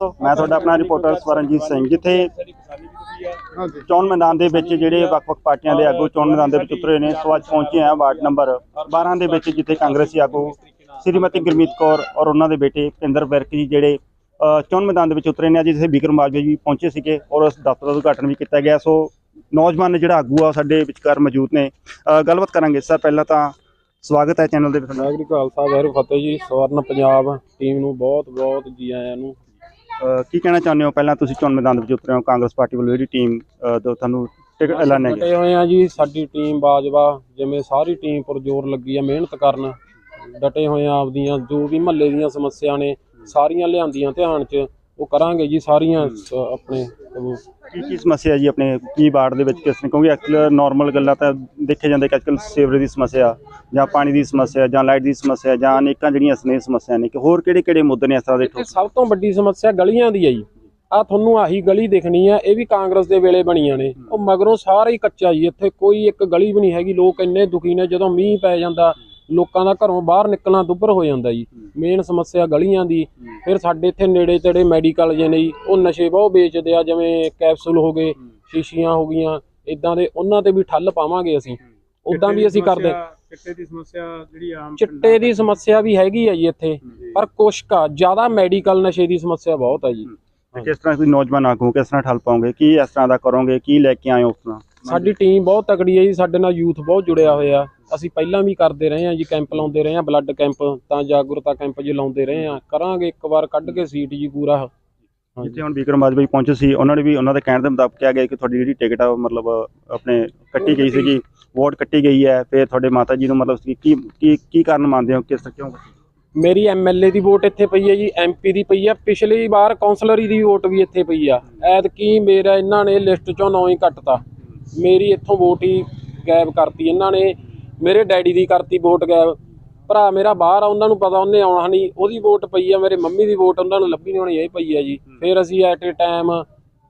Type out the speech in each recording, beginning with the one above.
ਮੈਂ ਤੁਹਾਡਾ ਆਪਣਾ ਰਿਪੋਰਟਰ ਸਵਰਨਜੀਤ ਸਿੰਘ ਜਿੱਥੇ ਚੋਣ ਮੈਦਾਨ ਦੇ ਵਿੱਚ ਜਿਹੜੇ ਵੱਖ-ਵੱਖ ਪਾਰਟੀਆਂ ਦੇ ਆਗੂ ਚੋਣ ਮੈਦਾਨ ਦੇ ਵਿੱਚ ਉਤਰੇ ਨੇ ਸੋ ਅੱਜ ਪਹੁੰਚੇ ਆ ਵਾਰਡ ਨੰਬਰ 12 ਦੇ ਵਿੱਚ ਜਿੱਥੇ ਕਾਂਗਰਸੀ ਆਗੂ ਸ੍ਰੀਮਤੀ ਗੁਰਮੀਤ ਕੌਰ ਔਰ ਉਹਨਾਂ ਦੇ ਬੇਟੇ ਭਿੰਦਰ ਵਿਰਕ ਜੀ ਜਿਹੜੇ ਚੋਣ ਮੈਦਾਨ ਦੇ ਵਿੱਚ ਉਤਰੇ ਨੇ। ਅੱਜ ਜਿੱਥੇ ਵਿਕਰਮ ਬਾਜਵਾ ਜੀ ਪਹੁੰਚੇ ਸੀਗੇ ਔਰ ਉਸ ਦਫ਼ਤਰ ਦਾ ਉਦਘਾਟਨ ਵੀ ਕੀਤਾ ਗਿਆ। ਸੋ ਨੌਜਵਾਨ ਜਿਹੜਾ ਆਗੂ ਆ ਸਾਡੇ ਵਿਚਕਾਰ ਮੌਜੂਦ ਨੇ। ਗੱਲਬਾਤ ਕਰਾਂਗੇ ਸਰ। ਪਹਿਲਾਂ ਤਾਂ ਸਵਾਗਤ ਹੈ ਚੈਨਲ ਦੇ ਵਿੱਚ। ਵਾਹਿਗੁਰੂ ਖਾਲਸਾ ਵਾਹਿਗੁਰੂ ਫਤਿਹ ਜੀ। ਸਵਰਨ ਪੰਜਾਬ ਟੀਮ ਨੂੰ ਬਹੁਤ ਬਹੁਤ ਜੀ ਆਇਆਂ ਨੂੰ ਕੀ ਕਹਿਣਾ ਚਾਹੁੰਦੇ ਹੋ? ਪਹਿਲਾਂ ਤੁਸੀਂ ਚੋਣ ਮੈਦਾਨ ਦੇ ਵਿੱਚ ਉਤਰੇ ਹੋ ਕਾਂਗਰਸ ਪਾਰਟੀ ਵੱਲੋਂ ਜਿਹੜੀ ਟੀਮ ਤੋਂ ਤੁਹਾਨੂੰ ਟਿਕਟ ਐਲਾਨਿਆ ਗਿਆ ਹੋਏ ਆ ਜੀ ਸਾਡੀ ਟੀਮ ਬਾਜਵਾ ਜਿਵੇਂ ਸਾਰੀ ਟੀਮ ਪਰ ਜ਼ੋਰ ਲੱਗੀ ਆ ਮਿਹਨਤ ਕਰਨ। ਡਟੇ ਹੋਏ ਆ ਆਪਦੀਆਂ ਜੋ ਵੀ ਮਹੱਲੇ ਦੀਆਂ ਸਮੱਸਿਆ ਨੇ ਸਾਰੀਆਂ ਲਿਆਂਦੀਆਂ ਧਿਆਨ 'ਚ। ਉਹ ਕਰਾਂਗੇ ਜੀ ਸਾਰੀਆਂ ਸ- ਆਪਣੇ ਉਹ ਕੀ ਕੀ ਸਮੱਸਿਆ ਹੈ ਜੀ ਆਪਣੇ ਕੀ ਵਾਰਡ ਦੇ ਵਿੱਚ ਕਿਸ ਨੇ ਕਿਉਂਕਿ ਐਕਚੁਅਲ ਨਾਰਮਲ ਗੱਲਾਂ ਤਾਂ ਦੇਖੇ ਜਾਂਦੇ ਕਿ ਅੱਜਕੱਲ ਸੀਵਰੇਜ ਦੀ ਸਮੱਸਿਆ ਜਾਂ ਪਾਣੀ ਦੀ ਸਮੱਸਿਆ ਜਾਂ ਲਾਈਟ ਦੀ ਸਮੱਸਿਆ ਜਾਂ ਅਨੇਕਾਂ ਜਿਹੜੀਆਂ ਸਨੇਹ ਸਮੱਸਿਆ ਨੇ ਕਿ ਹੋਰ ਕਿਹੜੇ ਕਿਹੜੇ ਮੁੱਦੇ ਨੇ ਇਸ ਤਰ੍ਹਾਂ ਦੇ ਸਭ ਤੋਂ ਵੱਡੀ ਸਮੱਸਿਆ ਗਲੀਆਂ ਦੀ ਆ ਜੀ। ਆ ਤੁਹਾਨੂੰ ਆਹੀ ਗਲੀ ਦਿਖਣੀ ਆ ਇਹ ਵੀ ਕਾਂਗਰਸ ਦੇ ਵੇਲੇ ਬਣੀਆਂ ਨੇ। ਉਹ ਮਗਰੋਂ ਸਾਰਾ ਹੀ ਕੱਚਾ ਜੀ ਇੱਥੇ ਕੋਈ ਇੱਕ ਗਲੀ ਵੀ ਨਹੀਂ ਹੈਗੀ ਲੋਕ ਇੰਨੇ ਦੁਖੀ ਨੇ ਜਦੋਂ ਮੀਂਹ ਪੈ ਜਾਂਦਾ ਲੋਕਾਂ ਦਾ ਘਰੋਂ ਬਾਹਰ ਨਿਕਲਣਾ ਦੁੱਭਰ ਹੋ ਜਾਂਦਾ ਜੀ। ਮੇਨ ਸਮੱਸਿਆ ਗਲੀਆਂ ਦੀ। ਫਿਰ ਸਾਡੇ ਇੱਥੇ ਨੇੜੇ ਤੇੜੇ ਮੈਡੀਕਲ ਜੇ ਨੇ ਜੀ ਉਹ ਨਸ਼ੇ ਬਹੁਤ ਵੇਚਦੇ ਆ ਜਿਵੇਂ ਕੈਪਸੂਲ ਹੋ ਗਏ ਸ਼ੀਸ਼ੀਆਂ ਹੋ ਗਈਆਂ ਇਦਾਂ ਦੇ ਉਹਨਾਂ ਤੇ ਵੀ ਠੱਲ ਪਾਵਾਂਗੇ ਅਸੀਂ। ਉਦਾਂ ਵੀ ਅਸੀਂ ਕਰਦੇ। ਚਿੱਟੇ ਦੀ ਸਮੱਸਿਆ ਜਿਹੜੀ ਆਮ ਚਿੱਟੇ ਦੀ ਸਮੱਸਿਆ ਵੀ ਹੈਗੀ ਆ ਜੀ ਇੱਥੇ ਪਰ ਕੁਛ ਕਾ ਜ਼ਿਆਦਾ ਮੈਡੀਕਲ ਨਸ਼ੇ ਦੀ ਸਮੱਸਿਆ ਬਹੁਤ ਆ ਜੀ। ਕਿਸ ਤਰ੍ਹਾਂ ਕੋਈ ਨੌਜਵਾਨ ਆਗੂ ਕਿਸ ਤਰ੍ਹਾਂ ਠੱਲ ਪਾਓਗੇ ਕੀ ਇਸ ਤਰ੍ਹਾਂ ਦਾ ਕਰੋਗੇ? ਕੀ ਲੈ ਕੇ ਆਏ ਹੋ ਉਸ ਤਰ੍ਹਾਂ? ਸਾਡੀ ਟੀਮ ਬਹੁਤ ਤਕੜੀ ਹੈ ਜੀ ਸਾਡੇ ਨਾਲ ਯੂਥ ਬਹੁਤ ਜੁੜਿਆ ਹੋਇਆ। ਅਸੀਂ ਪਹਿਲਾਂ ਵੀ ਕਰਦੇ ਰਹੇ ਹਾਂ ਜੀ ਕੈਂਪ ਲਾਉਂਦੇ ਰਹੇ ਹਾਂ ਬਲੱਡ ਕੈਂਪ ਤਾਂ ਜਾਗਰੂਕਤਾ ਕੈਂਪ ਜੀ ਲਾਉਂਦੇ ਰਹੇ ਹਾਂ। ਕਰਾਂਗੇ ਇੱਕ ਵਾਰ ਕੱਢ ਕੇ ਸੀਟ ਜੀ ਪੂਰਾ। ਜਿੱਥੇ ਹੁਣ ਵਿਕਰਮ ਬਾਜਵਾ ਜੀ ਪਹੁੰਚੇ ਸੀ ਉਹਨਾਂ ਨੇ ਵੀ ਉਹਨਾਂ ਦੇ ਕਹਿਣ ਦੇ ਮੁਤਾਬਕ ਕਿਹਾ ਗਿਆ ਕਿ ਤੁਹਾਡੀ ਜਿਹੜੀ ਟਿਕਟ ਆ ਮਤਲਬ ਆਪਣੇ ਕੱਟੀ ਗਈ ਸੀਗੀ ਵੋਟ ਕੱਟੀ ਗਈ ਹੈ ਫਿਰ ਤੁਹਾਡੇ ਮਾਤਾ ਜੀ ਨੂੰ ਮਤਲਬ ਕੀ ਕੀ ਕੀ- ਕੀ ਕਾਰਨ ਮੰਨਦੇ ਹੋ ਕਿਸ ਕਿਉਂ? ਮੇਰੀ ਐਮਐਲਏ ਦੀ ਵੋਟ ਇੱਥੇ ਪਈ ਹੈ ਜੀ ਐਮਪੀ ਦੀ ਪਈ ਹੈ ਪਿਛਲੀ ਵਾਰ ਕਾਉਂਸਲਰੀ ਦੀ ਵੋਟ ਵੀ ਇੱਥੇ ਪਈ ਆ। ਐਤਕੀ ਮੇਰਾ ਇਹਨਾਂ ਨੇ ਲਿਸਟ ਚੋਂ ਨਾਂ ਹੀ ਕੱਟਤਾ। ਮੇਰੀ ਇੱਥੋਂ ਵੋਟ ਹੀ ਗਾਇਬ ਕਰਤੀ ਇਹਨਾਂ ਨੇ ਮੇਰੇ ਡੈਡੀ ਦੀ ਕਰਤੀ ਵੋਟ ਗਾਇਬ। ਭਰਾ ਮੇਰਾ ਬਾਹਰ ਆ ਉਹਨਾਂ ਨੂੰ ਪਤਾ ਉਹਨੇ ਆਉਣਾ ਨਹੀਂ। ਉਹਦੀ ਵੋਟ ਪਈ ਆ ਮੇਰੇ ਮੰਮੀ ਦੀ ਵੋਟ ਉਹਨਾਂ ਨੂੰ ਲੱਭੀ ਨਹੀਂ ਹੋਣੀ ਇਹ ਪਈ ਆ ਜੀ। ਫਿਰ ਅਸੀਂ ਐਟ ਏ ਟਾਈਮ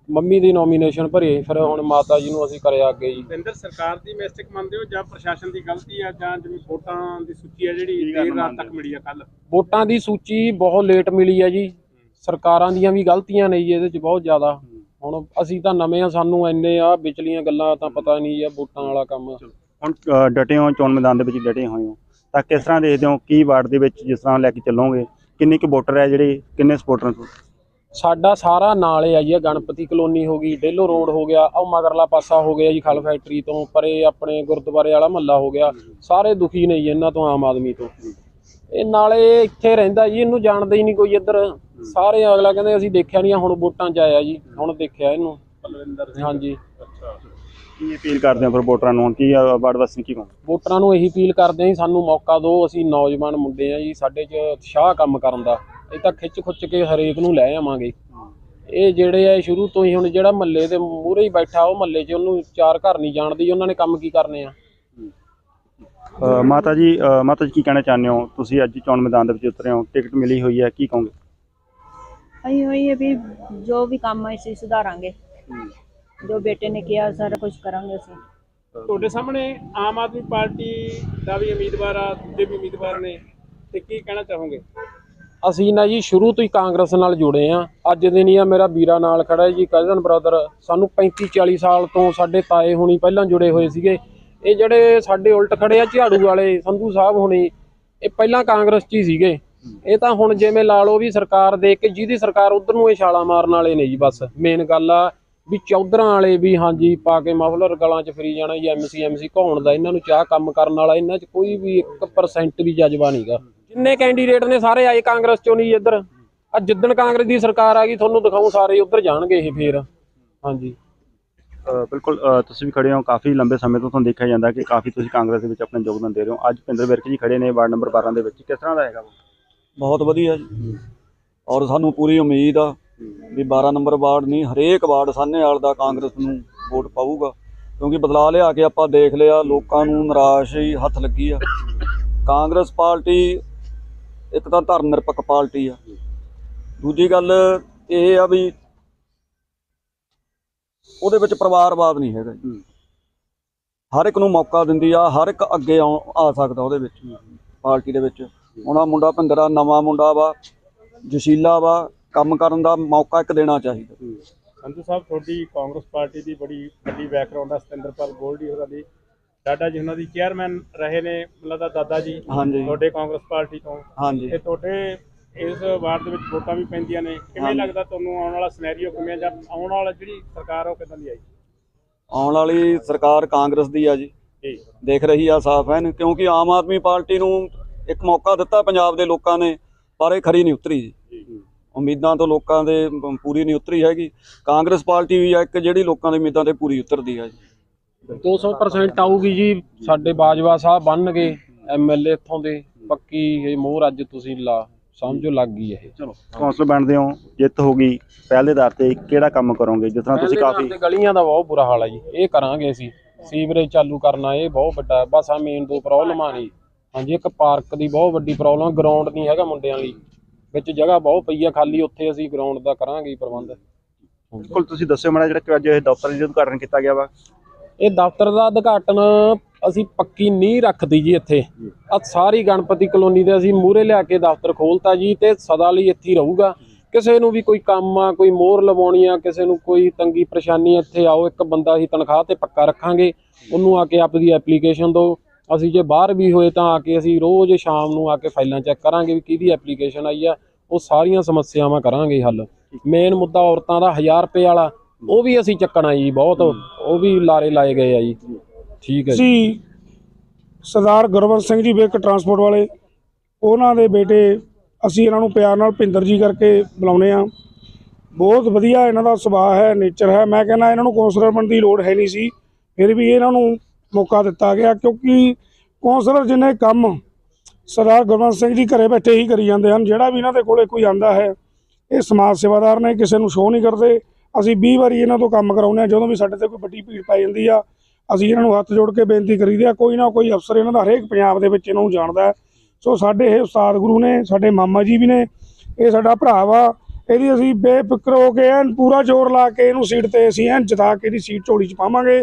ਮੰਮੀ ਦੀ ਨੋਮੀਨੇਸ਼ਨ ਭਰੀ ਫਿਰ ਹੁਣ ਮਾਤਾ ਜੀ ਨੂੰ ਅਸੀਂ ਕਰਿਆ ਅੱਗੇ ਜੀ। ਕੇਂਦਰ ਸਰਕਾਰ ਦੀ ਮਿਸਟੇਕ ਮੰਨਦੇ ਹੋ ਜਾਂ ਪ੍ਰਸ਼ਾਸਨ ਦੀ ਗਲਤੀ ਆ ਜਾਂ ਜਿਵੇਂ ਵੋਟਾਂ ਦੀ ਸੂਚੀ ਆ ਜਿਹੜੀ ਦੇਰ ਰਾਤ ਤੱਕ ਮਿਲੀ ਆ ਕੱਲ ਵੋਟਾਂ ਦੀ ਸੂਚੀ ਬਹੁਤ ਲੇਟ ਮਿਲੀ ਹੈ ਜੀ। ਸਰਕਾਰਾਂ ਦੀਆਂ ਵੀ ਗਲਤੀਆਂ ਨੇ ਜੀ ਇਹਦੇ 'ਚ ਬਹੁਤ ਜ਼ਿਆਦਾ। ਹੁਣ ਅਸੀਂ ਤਾਂ ਨਵੇਂ ਆ ਸਾਨੂੰ ਇੰਨੇ ਆ ਵਿਚਲੀਆਂ ਗੱਲਾਂ ਤਾਂ ਪਤਾ ਨਹੀਂ ਆ ਵੋਟਾਂ ਵਾਲਾ ਕੰਮ। ਹੁਣ ਡਟੇ ਹੋ, ਚੋਣ ਮੈਦਾਨ ਦੇ ਵਿੱਚ ਡਟੇ ਹੋਏ ਹੋ, ਤਾਂ ਕਿਸ ਤਰ੍ਹਾਂ ਦੇਖਦੇ ਹੋ, ਕੀ ਵਾਰਡ ਦੇ ਵਿੱਚ ਜਿਸ ਤਰ੍ਹਾਂ ਲੈ ਕੇ ਚੱਲੋਗੇ? ਕਿੰਨੇ ਕੁ ਵੋਟਰ ਹੈ ਜਿਹੜੇ, ਕਿੰਨੇ ਸਪੋਰਟਰ ਸਾਡਾ ਸਾਰਾ ਨਾਲ ਹੀ ਆ ਜੀ, ਇਹ ਗਣਪਤੀ ਕਲੋਨੀ ਹੋ ਗਈ, ਡੇਲੋ ਰੋਡ ਹੋ ਗਿਆ ਉਹ ਮਗਰਲਾ ਪਾਸਾ ਹੋ ਗਿਆ ਜੀ, ਖਲ ਫੈਕਟਰੀ ਤੋਂ, ਪਰੇ ਆਪਣੇ ਗੁਰਦੁਆਰੇ ਵਾਲਾ ਮਹੱਲਾ ਹੋ ਗਿਆ। ਸਾਰੇ ਦੁਖੀ ਨੇ ਜੀ, ਇਹਨਾਂ ਤੋਂ, ਆਮ ਆਦਮੀ ਤੋਂ। ਇਹ ਨਾਲੇ ਇੱਥੇ ਰਹਿੰਦਾ ਜੀ, ਇਹਨੂੰ ਜਾਣਦਾ ਹੀ ਨਹੀਂ ਕੋਈ ਇੱਧਰ। ਸਾਰੇ ਅਗਲਾ ਕਹਿੰਦੇ, ਅਸੀਂ ਦੇਖਿਆ ਨਹੀਂ ਹੁਣ ਵੋਟਾਂ 'ਚ ਆਇਆ ਜੀ, ਹੁਣ ਦੇਖਿਆ ਇਹਨੂੰ। ਬਲਵਿੰਦਰ ਹਾਂਜੀ। ਕੀ ਅਪੀਲ ਕਰਦੇ ਹੋ ਫਿਰ ਵੋਟਰਾਂ ਨੂੰ? ਕੀ ਵਾਰਡ ਵਾਸੀ ਕੀ ਕਹੋ ਵੋਟਰਾਂ ਨੂੰ ਇਹੀ ਅਪੀਲ ਕਰਦੇ ਹਾਂ ਜੀ ਸਾਨੂੰ ਮੌਕਾ ਦਿਓ ਅਸੀਂ ਨੌਜਵਾਨ ਮੁੰਡੇ ਆ ਜੀ ਸਾਡੇ 'ਚ ਉਤਸ਼ਾਹ ਕੰਮ ਕਰਨ ਦਾ। ਇਹ ਤਾਂ ਖਿੱਚ ਖੁੱਚ ਕੇ ਹਰੇਕ ਨੂੰ ਲੈ ਆਵਾਂਗੇ। ਇਹ ਜਿਹੜੇ ਆ ਸ਼ੁਰੂ ਤੋਂ ਹੀ ਹੁਣ ਜਿਹੜਾ ਮਹੱਲੇ ਦੇ ਮੂਹਰੇ ਹੀ ਬੈਠਾ ਉਹ ਮਹੱਲੇ 'ਚ ਉਹਨੂੰ ਚਾਰ ਘਰ ਨਹੀਂ ਜਾਣਦੀ ਉਹਨਾਂ ਨੇ ਕੰਮ ਕੀ ਕਰਨੇ ਆ? ਮਾਤਾ ਜੀ ਮਾਤਾ ਜੀ ਕੀ ਕਹਿਣਾ ਚਾਹੁੰਦੇ ਹੋ? ਤੁਸੀਂ ਅੱਜ ਚੋਣ ਮੈਦਾਨ ਦੇ ਵਿੱਚ ਉਤਰੇ ਹੋ ਟਿਕਟ ਮਿਲੀ ਹੋਈ ਹੈ ਕੀ ਕਹੋਗੇ? ਅਸੀਂ ਹੋਈ ਹੈ ਵੀ ਜੋ ਵੀ ਕੰਮ ਹੈ ਅਸੀਂ ਸੁਧਾਰਾਂਗੇ। ਜੋ ਬੇਟੇ ਨੇ ਕਿਹਾ ਸਾਰਾ ਕੁਝ ਕਰਾਂਗੇ ਅਸੀਂ। ਤੁਹਾਡੇ ਸਾਹਮਣੇ ਆਮ ਆਦਮੀ ਪਾਰਟੀ ਦਾ ਵੀ ਉਮੀਦਵਾਰ ਆ ਦੂਜੇ ਵੀ ਉਮੀਦਵਾਰ ਨੇ। ਤੇ ਕੀ ਕਹਿਣਾ ਚਾਹੋਗੇ? ਅਸੀਂ ਨਾ ਜੀ ਸ਼ੁਰੂ ਤੋਂ ਹੀ ਕਾਂਗਰਸ ਨਾਲ ਜੁੜੇ ਆ ਅੱਜ ਦੇ ਨਹੀਂ ਆ ਮੇਰਾ ਵੀਰਾ ਨਾਲ ਖੜਾ ਜੀ ਕਜ਼ਨ ਬ੍ਰਦਰ ਸਾਨੂੰ 35 40 ਸਾਲ ਤੋਂ ਸਾਡੇ ਤਾਏ ਹੁਣੀ ਪਹਿਲਾਂ ਜੁੜੇ ਹੋਏ ਸੀਗੇ। ਇਹ ਜਿਹੜੇ ਸਾਡੇ ਉਲਟ ਖੜੇ ਆ ਝਾੜੂ ਵਾਲੇ ਸੰਧੂ ਸਾਹਿਬ ਹੁਣੀ ਇਹ ਪਹਿਲਾਂ ਕਾਂਗਰਸ 'ਚ ਹੀ ਸੀਗੇ। ਇਹ ਤਾਂ ਹੁਣ ਜਿਵੇਂ ਲਾ ਲਓ ਵੀ ਸਰਕਾਰ ਦੇਖ ਕੇ ਜਿਹਦੀ ਸਰਕਾਰ ਉਧਰ ਨੂੰ ਇਹ ਛਾਲਾਂ ਮਾਰਨ ਵਾਲੇ ਨੇ ਜੀ ਬਸ। ਮੇਨ ਗੱਲ ਆ ਵੀ ਚੌਧਰਾਂ ਵਾਲੇ ਵੀ ਹਾਂਜੀ ਪਾ ਕੇ ਮਫਲਰ ਗਲਾਂ 'ਚ ਫਰੀ ਜਾਣਾ ਜੀ ਐਮਸੀ ਐਮਸੀ ਘਾਉਣ ਦਾ ਇਹਨਾਂ ਨੂੰ ਚਾਹ ਕੰਮ ਕਰਨ ਵਾਲਾ ਇਹਨਾਂ 'ਚ ਕੋਈ ਵੀ 1% ਵੀ ਜਜ਼ਬਾ ਨਹੀਂਗਾ ਜਿੰਨੇ ਕੈਂਡੀਡੇਟ ਨੇ ਸਾਰੇ ਆਏ ਕਾਂਗਰਸ ਚੋਂ ਨਹੀਂ ਇੱਧਰ। ਆ ਜਿੱਦਣ ਕਾਂਗਰਸ ਦੀ ਸਰਕਾਰ ਆ ਗਈ ਤੁਹਾਨੂੰ ਦਿਖਾਉਂ ਸਾਰੇ ਉੱਧਰ ਜਾਣਗੇ ਇਹ ਫੇਰ। ਹਾਂਜੀ। ਬਿਲਕੁਲ ਤੁਸੀਂ ਵੀ ਖੜੇ ਹੋ ਕਾਫੀ ਲੰਬੇ ਸਮੇਂ ਤੋਂ ਤੁਹਾਨੂੰ ਦੇਖਿਆ ਜਾਂਦਾ ਕਿ ਕਾਫੀ ਤੁਸੀਂ ਕਾਂਗਰਸ ਦੇ ਵਿੱਚ ਆਪਣਾ ਯੋਗਦਾਨ ਦੇ ਰਹੇ ਹੋ। ਅੱਜ ਭਿੰਦਰ ਵਿਰਕ ਜੀ ਖੜੇ ਨੇ ਵਾਰਡ ਨੰਬਰ 12 ਦੇ ਵਿੱਚ ਕਿਸ ਤਰ੍ਹਾਂ ਦਾ ਹੈਗਾ? ਬਹੁਤ ਵਧੀਆ ਜੀ। ਔਰ ਸਾਨੂੰ ਪੂਰੀ ਉਮੀਦ ਆ ਵੀ 12 ਨੰਬਰ ਵਾਰਡ ਨਹੀਂ, ਹਰੇਕ ਵਾਰਡ ਸਾਹਨੇਵਾਲ ਦਾ ਕਾਂਗਰਸ ਨੂੰ ਵੋਟ ਪਾਊਗਾ। ਕਿਉਂਕਿ ਬਦਲਾਅ ਲਿਆ ਕੇ ਆਪਾਂ ਦੇਖ ਲਿਆ, ਲੋਕਾਂ ਨੂੰ ਨਿਰਾਸ਼ ਹੀ ਹੱਥ ਲੱਗੀ ਆ। ਕਾਂਗਰਸ ਪਾਰਟੀ ਇੱਕ ਤਾਂ ਧਰਮ ਨਿਰਪੱਖ ਪਾਰਟੀ ਆ। ਦੂਜੀ ਗੱਲ ਇਹ ਆ ਵੀ ਉਹਦੇ ਵਿੱਚ ਪਰਿਵਾਰਵਾਦ ਨਹੀਂ ਹੈਗਾ ਹਰ ਇੱਕ ਨੂੰ ਮੌਕਾ ਦਿੰਦੀ ਆ, ਹਰ ਇੱਕ ਅੱਗੇ ਆਉ- ਆ ਸਕਦਾ ਉਹਦੇ ਵਿੱਚ, ਪਾਰਟੀ ਦੇ ਵਿੱਚ। ਉਹਨਾਂ ਮੁੰਡਾ ਭਿੰਦਰਾ, ਨਵਾਂ ਮੁੰਡਾ ਵਾ, ਜਸ਼ੀਲਾ ਵਾ ਕੰਮ ਕਰਨ ਦਾ ਮੌਕਾ ਇੱਕ ਦੇਣਾ ਚਾਹੀਦਾ। ਸੰਧੂ ਸਾਹਿਬ ਤੁਹਾਡੀ ਕਾਂਗਰਸ ਪਾਰਟੀ ਦੀ ਬੜੀ ਵੱਡੀ ਬੈਕਗ੍ਰਾਉਂਡ ਹੈ ਸਤਿੰਦਰਪਾਲ ਗੋਲਡੀ ਹੋਰਾਂ ਦੀ। ਡਾਡਾ ਜੀ ਉਹਨਾਂ ਦੀ ਚੇਅਰਮੈਨ ਰਹੇ ਨੇ ਮਤਲਬ ਦਾ ਦਾਦਾ ਜੀ। ਹਾਂਜੀ। ਤੁਹਾਡੇ ਕਾਂਗਰਸ ਪਾਰਟੀ ਤੋਂ। ਹਾਂਜੀ। ਤੇ ਤੁਹਾਡੇ ਇਸ ਵਾਰਡ ਦੇ ਵਿੱਚ ਵੋਟਾਂ ਵੀ ਪੈਂਦੀਆਂ ਨੇ। ਕਿਵੇਂ ਹਾਂਜੀ। ਲੱਗਦਾ ਤੁਹਾਨੂੰ ਆਉਣ ਵਾਲਾ ਸਿਨੈਰੀਓ ਕਿਵੇਂ ਆ? ਜਾਂ ਆਉਣ ਵਾਲਾ ਜਿਹੜੀ ਸਰਕਾਰ ਆ ਉਹ ਕਿਦਾਂ ਦੀ ਆਈ? ਆਉਣ ਵਾਲੀ ਸਰਕਾਰ ਕਾਂਗਰਸ ਦੀ ਆ ਜੀ। ਜੀ। ਦੇਖ ਰਹੀ ਆ ਸਾਫ਼ ਹੈ ਕਿਉਂਕਿ ਆਮ ਆਦਮੀ ਪਾਰਟੀ ਨੂੰ ਇੱਕ ਮੌਕਾ ਦਿੱਤਾ ਪੰਜਾਬ ਦੇ ਲੋਕਾਂ ਨੇ ਪਰ ਇਹ ਖਰੀ ਨਹੀਂ ਉਤਰੀ ਜੀ। ਉਮੀਦਾਂ ਤੋਂ ਲੋਕਾਂ ਦੇ ਪੂਰੀ ਨਹੀਂ ਉਤਰੀ ਹੈਗੀ। ਕਾਂਗਰਸ ਪਾਰਟੀ ਵੀ ਆ ਇੱਕ ਜਿਹੜੀ ਲੋਕਾਂ ਦੀ ਉਮੀਦਾਂ ਤੇ ਪੂਰੀ ਉਤਰਦੀ ਆ ਜੀ। 200% ਆਊਗੀ ਜੀ ਸਾਡੇ ਬਾਜਵਾ ਸਾਹਿਬ ਬਣਨਗੇ ਐਮਐਲਏ ਇੱਥੋਂ ਦੇ ਪੱਕੀ ਇਹ ਮੋਹਰ ਅੱਜ ਤੁਸੀਂ ਲਾ ਸਮਝੋ ਲੱਗ ਗਈ ਇਹ। ਚਲੋ। ਕੌਂਸਲ ਬਣਦੇ ਹੋ ਜਿੱਤ ਹੋ ਗਈ ਪਹਿਲ ਦੇ ਆਧਾਰ ਤੇ ਕਿਹੜਾ ਕੰਮ ਕਰੋਗੇ ਜਿਸ ਤਰ੍ਹਾਂ ਤੁਸੀਂ ਕਾਫੀ ਗਲੀਆਂ ਦਾ ਬਹੁਤ ਬੁਰਾ ਹਾਲ ਹੈ ਜੀ ਇਹ ਕਰਾਂਗੇ ਅਸੀਂ। ਸੀਵਰੇਜ ਚਾਲੂ ਕਰਨਾ ਇਹ ਬਹੁਤ ਵੱਡਾ ਹੈ। ਬਸ ਆ ਮੇਨ ਦੋ ਪ੍ਰੋਬਲਮਾਂ ਨੇ ਹਾਂਜੀ ਇੱਕ ਪਾਰਕ ਦੀ ਬਹੁਤ ਵੱਡੀ ਪ੍ਰੋਬਲਮ ਗਰਾਊਂਡ ਨਹੀਂ ਹੈਗਾ ਮੁੰਡਿਆਂ ਲਈ। ਵਿੱਚ ਜਗ੍ਹਾ ਬਹੁਤ ਪਈ ਆ ਖਾਲੀ ਉੱਥੇ ਅਸੀਂ ਗਰਾਊਂਡ ਦਾ ਕਰਾਂਗੇ ਪ੍ਰਬੰਧ। ਬਿਲਕੁਲ ਤੁਸੀਂ ਦੱਸਿਓ ਮਾੜਾ ਜਿਹੜਾ ਕਿ ਅੱਜ ਇਹ ਦਫ਼ਤਰ ਜੀ ਉਦਘਾਟਨ ਕੀਤਾ ਗਿਆ ਵਾ। ਇਹ ਦਫ਼ਤਰ ਦਾ ਉਦਘਾਟਨ ਅਸੀਂ ਪੱਕੀ ਨੀਂਹ ਰੱਖਦੀ ਜੀ ਇੱਥੇ। ਆ ਸਾਰੀ ਗਣਪਤੀ ਕਲੋਨੀ ਦੇ ਅਸੀਂ ਮੂਹਰੇ ਲਿਆ ਕੇ ਦਫ਼ਤਰ ਖੋਲਤਾ ਜੀ ਤੇ ਸਦਾ ਲਈ ਇੱਥੇ ਰਹੂਗਾ। ਕਿਸੇ ਨੂੰ ਵੀ ਕੋਈ ਕੰਮ ਆ ਕੋਈ ਮੋਹਰ ਲਵਾਉਣੀ ਆ ਕਿਸੇ ਨੂੰ ਕੋਈ ਤੰਗੀ ਪਰੇਸ਼ਾਨੀ ਇੱਥੇ ਆਓ ਇੱਕ ਬੰਦਾ ਅਸੀਂ ਤਨਖਾਹ ਤੇ ਪੱਕਾ ਰੱਖਾਂਗੇ। ਉਹਨੂੰ ਆ ਕੇ ਆਪਦੀ ਐਪਲੀਕੇਸ਼ਨ ਦਿਓ। ਅਸੀਂ ਜੇ ਬਾਹਰ ਵੀ ਹੋਏ ਤਾਂ ਆ ਕੇ ਅਸੀਂ ਰੋਜ਼ ਸ਼ਾਮ ਨੂੰ ਆ ਕੇ ਫਾਈਲਾਂ ਚੈੱਕ ਕਰਾਂਗੇ ਵੀ ਕਿਹਦੀ ਐਪਲੀਕੇਸ਼ਨ ਆਈ ਆ, ਉਹ ਸਾਰੀਆਂ ਸਮੱਸਿਆਵਾਂ ਕਰਾਂਗੇ ਹੱਲ। ਮੇਨ ਮੁੱਦਾ ਔਰਤਾਂ ਦਾ 1000 ਰੁਪਏ ਵਾਲਾ, ਉਹ ਵੀ ਅਸੀਂ ਚੱਕਣਾ ਜੀ ਬਹੁਤ, ਉਹ ਵੀ ਲਾਰੇ ਲਾਏ ਗਏ ਆ ਜੀ। ਠੀਕ ਹੈ ਜੀ। ਅਸੀਂ ਸਰਦਾਰ ਗੁਰਵੰਤ ਸਿੰਘ ਜੀ ਵੇਕ ਟਰਾਂਸਪੋਰਟ ਵਾਲੇ, ਉਹਨਾਂ ਦੇ ਬੇਟੇ ਅਸੀਂ ਇਹਨਾਂ ਨੂੰ ਪਿਆਰ ਨਾਲ ਭਿੰਦਰ ਜੀ ਕਰਕੇ ਬੁਲਾਉਨੇ ਆ ਬਹੁਤ ਵਧੀਆ ਇਹਨਾਂ ਦਾ ਸੁਭਾਅ ਹੈ ਨੇਚਰ ਹੈ। ਮੈਂ ਕਹਿੰਦਾ ਇਹਨਾਂ ਨੂੰ ਕੌਂਸਲਰ ਬਣਨ ਦੀ ਲੋੜ ਹੈ ਨਹੀਂ ਸੀ, ਫਿਰ ਵੀ ਇਹਨਾਂ ਨੂੰ ਮੌਕਾ ਦਿੱਤਾ ਗਿਆ ਕਿਉਂਕਿ ਕੌਂਸਲਰ ਜਿੰਨੇ ਕੰਮ ਸਰਦਾਰ ਗੁਰਵੰਤ ਸਿੰਘ ਜੀ ਘਰੇ ਬੈਠੇ ਹੀ ਕਰੀ ਜਾਂਦੇ ਹਨ, ਜਿਹੜਾ ਵੀ ਇਹਨਾਂ ਦੇ ਕੋਲੇ ਕੋਈ ਆਂਦਾ ਹੈ, ਇਹ ਸਮਾਜ ਸੇਵਾਦਾਰ ਨੇ, ਕਿਸੇ ਨੂੰ ਸ਼ੋਅ ਨਹੀਂ ਕਰਦੇ। ਅਸੀਂ 20 ਵਾਰੀ ਇਹਨਾਂ ਤੋਂ ਕੰਮ ਕਰਾਉਂਦੇ ਆ ਜਦੋਂ ਵੀ ਸਾਡੇ ਤੇ ਕੋਈ ਵੱਡੀ ਭੀੜ ਪੈ ਜਾਂਦੀ ਆ, ਅਸੀਂ ਇਹਨਾਂ ਨੂੰ ਹੱਥ ਜੋੜ ਕੇ ਬੇਨਤੀ ਕਰੀਦੇ ਆ, ਕੋਈ ਨਾ ਕੋਈ ਅਫਸਰ ਇਹਨਾਂ ਦਾ ਹਰੇਕ ਪੰਜਾਬ ਦੇ ਵਿੱਚ ਇਹਨਾਂ ਨੂੰ ਜਾਣਦਾ ਸੋ ਸਾਡੇ ਇਹ ਉਸਤਾਦ ਗੁਰੂ ਨੇ, ਸਾਡੇ ਮਾਮਾ ਜੀ ਵੀ ਨੇ, ਇਹ ਸਾਡਾ ਭਰਾ ਵਾ ਇਹਦੀ ਅਸੀਂ ਬੇਫਿਕਰ ਹੋ ਕੇ ਐਨ ਪੂਰਾ ਜ਼ੋਰ ਲਾ ਕੇ ਇਹਨੂੰ ਸੀਟ ਤੇ ਅਸੀਂ ਐਨ ਜਿਤਾ ਕੇ ਇਹਦੀ ਸੀਟ ਝੋਲੀ 'ਚ ਪਾਵਾਂਗੇ।